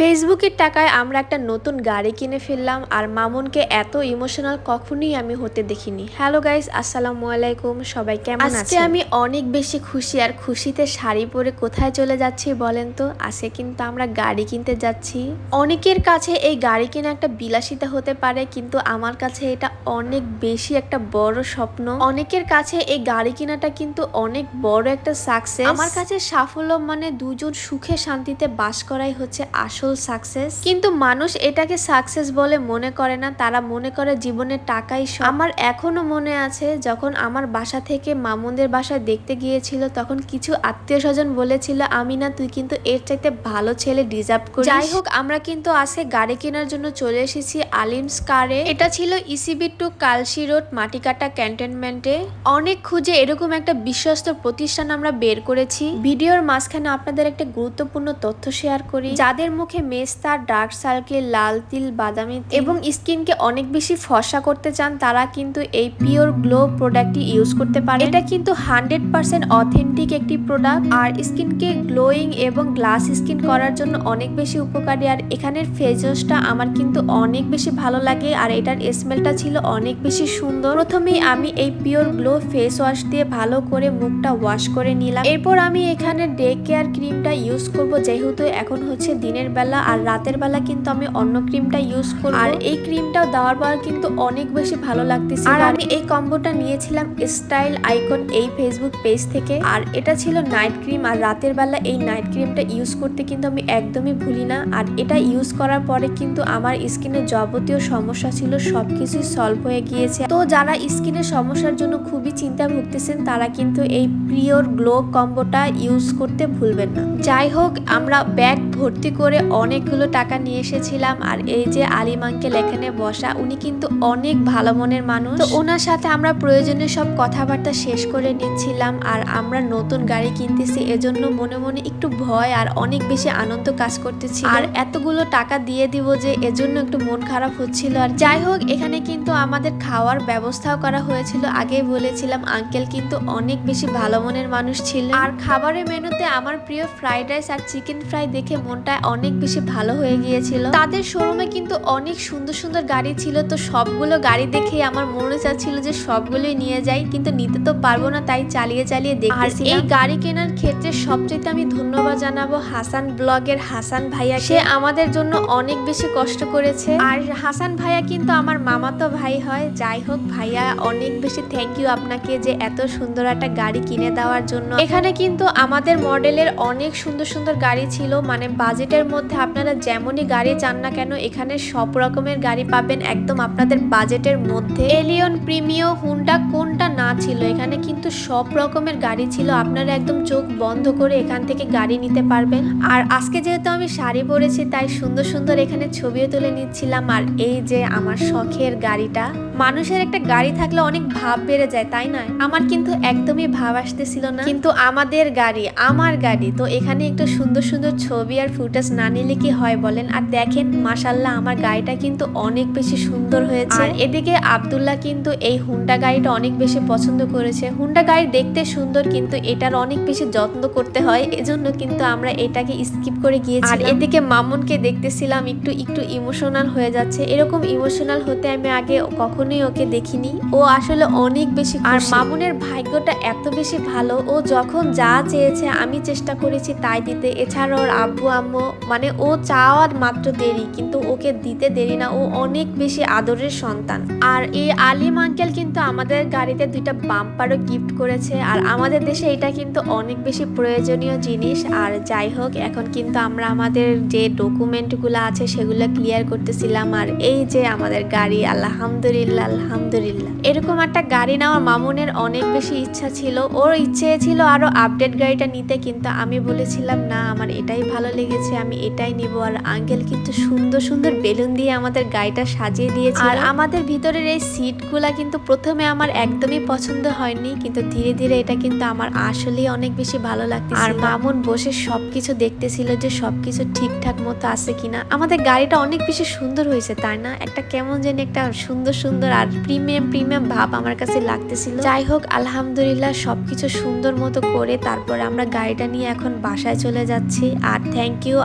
ফেসবুকের টাকায় আমরা একটা নতুন গাড়ি কিনে ফেললাম আর মামুনকে এত ইমোশনাল কখনোই আমি হতে দেখিনি। হ্যালো গাইস আসসালামু আলাইকুম। সবাই কেমন আজকে আমি অনেক বেশি খুশি আর খুশিতে শাড়ি পরে কোথায় চলে যাচ্ছি বলেন তো? আজকে কিন্তু আমরা গাড়ি কিনতে যাচ্ছি। অনেকের কাছে এই গাড়ি কেনা একটা বিলাসিতা হতে পারে কিন্তু আমার কাছে এটা অনেক বেশি একটা বড় স্বপ্ন। অনেকের কাছে এই গাড়ি কিনাটা কিন্তু অনেক বড় একটা সাকসেস আমার কাছে সাফল্য মানে দুজন সুখে শান্তিতে বাস করাই হচ্ছে আসল সাকসেস কিন্তু মানুষ এটাকে সাকসেস বলে মনে করে না তারা মনে করে জীবনের টাকাই সব। আমার এখনও মনে আছে যখন আমার বাসা থেকে মামুনদের বাসায় দেখতে গিয়েছিল তখন কিছু আত্মীয় স্বজন বলেছিল আমি না তুই কিন্তু এর চাইতে ভালো ছেলে ডিজার্ভ করিস। যাই হোক আমরা কিন্তু আজকে গাড়ি কেনার জন্য চলে এসেছি আলিমস কারে। এটা ছিল ECB to Kalsi road Matikata ক্যান্টনমেন্টে। অনেক খুঁজে এরকম একটা বিশ্বস্ত প্রতিষ্ঠান আমরা বের করেছি। ভিডিওর মাঝখানে আপনাদের একটা গুরুত্বপূর্ণ তথ্য শেয়ার করি। যাদের মুখে মেস্তা ডার্ক সার্কেল লাল তিল, বাদামি এবং স্কিনকে অনেক বেশি ফসা করতে চান, তারা কিন্তু এই পিওর গ্লো প্রোডাক্টটি ইউজ করতে পারে এটা কিন্তু হান্ড্রেড পার্সেন্ট অথেন্টিক একটি প্রোডাক্ট আর স্কিনকে গ্লোয়িং এবং গ্লাস স্কিন করার জন্য অনেক বেশি উপকারী। আর এখানের ওয়াশটা আমার কিন্তু অনেক বেশি ভালো লাগে আর এটার স্মেলটা ছিল অনেক বেশি সুন্দর। প্রথমেই আমি এই পিওর গ্লো ফেস ওয়াশ দিয়ে ভালো করে মুখটা ওয়াশ করে নিলাম। এরপর আমি এখানে ডে কেয়ার ক্রিমটা ইউজ করব, যেহেতু এখন হচ্ছে দিনের বেলা। আর রাতের বেলা কিন্তু আমি অন্য ক্রিমটা ইউজ করব। আর এই ক্রিমটাও দেওয়ার পর কিন্তু অনেক বেশি ভালো লাগতেছে। আর আমি এই কম্বোটা নিয়েছিলাম স্টাইল আইকন এই ফেসবুক পেজ থেকে। আর এটা ছিল নাইট ক্রিম আর রাতের বেলা এই নাইট ক্রিমটা ইউজ করতে কিন্তু আমি একদমই ভুলি না। আর এটা ইউজ করার পরে কিন্তু আমার স্কিনের যাবতীয় সমস্যা ছিল সবকিছুই সলভ হয়ে গিয়েছে। তো যারা স্কিনের সমস্যার জন্য খুবই চিন্তা ভুগতেছেন তারা কিন্তু এই পিওর গ্লো কম্বোটা ইউজ করতে ভুলবেন না। যাই হোক আমরা ব্যাগ ভর্তি করে অনেকগুলো টাকা নিয়ে এসেছিলাম আর এই যে আলিম আঙ্কেল এখানে বসা, উনি কিন্তু অনেক ভালো মনের মানুষ। তো ওনার সাথে আমরা প্রয়োজনীয় সব কথাবার্তা শেষ করে নিচ্ছিলাম আর আমরা নতুন গাড়ি কিনতেছি, এজন্য মনে মনে একটু ভয় আর অনেক বেশি আনন্দ কাজ করতেছি আর এতগুলো টাকা দিয়ে দিব যে এজন্য একটু মন খারাপ হচ্ছিল। আর যাই হোক, এখানে কিন্তু আমাদের খাওয়ার ব্যবস্থাও করা হয়েছিল। আগেই বলেছিলাম, আঙ্কেল কিন্তু অনেক বেশি ভালো মনের মানুষ ছিল আর খাবারের মেনুতে আমার প্রিয় ফ্রাইড রাইস আর চিকেন ফ্রাই দেখে মনটা অনেক বেশি ভালো হয়ে গিয়েছিল। তাদের শোরুমে কিন্তু অনেক সুন্দর সুন্দর গাড়ি ছিল তো সবগুলো গাড়ি দেখে আমার মনে চাচ্ছিল যে সবগুলোই নিয়ে যাই কিন্তু নিতে তো পারব না তাই চালিয়ে চালিয়ে দেখতেছি এই গাড়ি কেনার ক্ষেত্রে সবচেয়ে আমি ধন্যবাদ জানাব হাসান ব্লগের হাসান ভাইয়া সে আমাদের জন্য অনেক বেশি কষ্ট করেছে। আর হাসান ভাইয়া কিন্তু আমার মামাতো ভাই হয় যাই হোক ভাইয়া অনেক বেশি থ্যাংক ইউ আপনাকে যে এত সুন্দর একটা গাড়ি কিনে দেওয়ার জন্য। এখানে কিন্তু আমাদের মডেলের অনেক সুন্দর সুন্দর গাড়ি ছিল মানে বাজেটের মধ্যে আপনারা যেমনই গাড়ি চান না কেন, এখানে সব রকমের গাড়ি পাবেন একদম আপনাদের বাজেটের মধ্যে। এলিয়ন প্রিমিও হুন্ডা কোনটা না ছিল, এখানে কিন্তু সব রকমের গাড়ি ছিল। আপনারা একদম চোখ বন্ধ করে এখান থেকে গাড়ি নিতে পারবেন। আর আজকে যেহেতু আমি শাড়ি পরেছি, তাই সুন্দর সুন্দর এখানে ছবিও তুলে নিচ্ছিলাম। আর এই যে আমার শখের গাড়িটা, মানুষের একটা গাড়ি থাকলে অনেক ভাব বেড়ে যায়, তাই না? আমার কিন্তু একদমই ভাব আসতেছিল না। কিন্তু আমাদের গাড়ি, আমার গাড়ি, তো এখানে একটু সুন্দর সুন্দর ছবি আর ফুটেজ না নিলে কি হয় বলেন? আর দেখেন মাসাল্লাহ আমার গাড়িটা কিন্তু অনেক বেশি সুন্দর হয়েছে। আর এদিকে আব্দুল্লাহ কিন্তু এই হুন্ডা গাড়িটা অনেক বেশি পছন্দ করেছে। হুন্ডা গাড়ি দেখতে সুন্দর কিন্তু এটার অনেক বেশি যত্ন করতে হয়। এজন্য কিন্তু আমরা এটাকে স্কিপ করে গিয়েছি আর এদিকে মামুনকে দেখতেছিলাম একটু একটু ইমোশনাল হয়ে যাচ্ছে। এরকম ইমোশনাল হতে আমি আগে কখনোই ওকে দেখিনি। ও আসলে অনেক বেশি আর মামুনের ভাগ্যটা এত বেশি ভালো। ও যখন যা চেয়েছে আমি চেষ্টা করেছি তাই দিতে। এছাড়া ওর আব্বু আম্মু মানে ও চাওয়ার মাত্র দেরি, কিন্তু ওকে দিতে দেরি না। ও অনেক বেশি আদরের সন্তান। আর এই আলিম আঙ্কেল কিন্তু আমাদের গাড়িতে দুইটা বাম্পারও গিফট করেছে। আর আমাদের দেশে এটা কিন্তু অনেক বেশি প্রয়োজনীয় জিনিস। আর যাই হোক, এখন কিন্তু আমরা আমাদের যে ডকুমেন্টগুলো আছে, সেগুলো ক্লিয়ার করতেছিলাম। আর এই যে আমাদের গাড়ি, আলহামদুলিল্লাহ আলহামদুলিল্লাহ। এরকম একটা গাড়ি নেওয়ার মামুনের অনেক বেশি ইচ্ছা ছিল। ওর ইচ্ছে ছিল আরও আপডেট গাড়িটা নিতে, কিন্তু আমি বলেছিলাম, না, আমার এটাই ভালো লেগেছে, আমি এটাই নিব। আর আঙ্কেল কিন্তু সুন্দর সুন্দর বেলুন দিয়ে আমাদের গাড়িটা সাজিয়ে দিয়েছে আর আমাদের ভিতরের এই সিটগুলা কিন্তু প্রথমে আমার একদমই পছন্দ হয়নি কিন্তু ধীরে ধীরে এটা কিন্তু আমার আসলেই অনেক বেশি ভালো লাগছে আর মামুন বসে সবকিছু দেখতেছিল যে সবকিছু ঠিকঠাক মতো আছে কিনা। আমাদের গাড়িটা অনেক বেশি সুন্দর হয়েছে তাই না? একটা কেমন জানি একটা সুন্দর সুন্দর আর প্রিমিয়াম প্রিমিয়াম ভাব আমার কাছে লাগতেছিল। যাই হোক আলহামদুলিল্লাহ সবকিছু সুন্দর মতো করে তারপর আমরা গাড়িটা নিয়ে এখন বাসায় চলে যাচ্ছি। আর থ্যাংক ইউ ইউ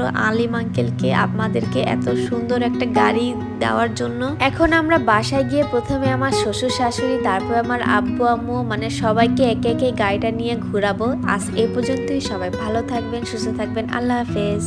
আবারও আলিম আঙ্কেলকে, আপনাদেরকে এত সুন্দর একটা গাড়ি দেওয়ার জন্য। এখন আমরা বাসায় গিয়ে প্রথমে আমার শ্বশুর শাশুড়ি, তারপর আমার আব্বু, আম্মু মানে সবাইকে একে একে গাড়িটা নিয়ে ঘুরাবো। আজ এ পর্যন্তই সবাই ভালো থাকবেন, সুস্থ থাকবেন। আল্লাহ হাফেজ।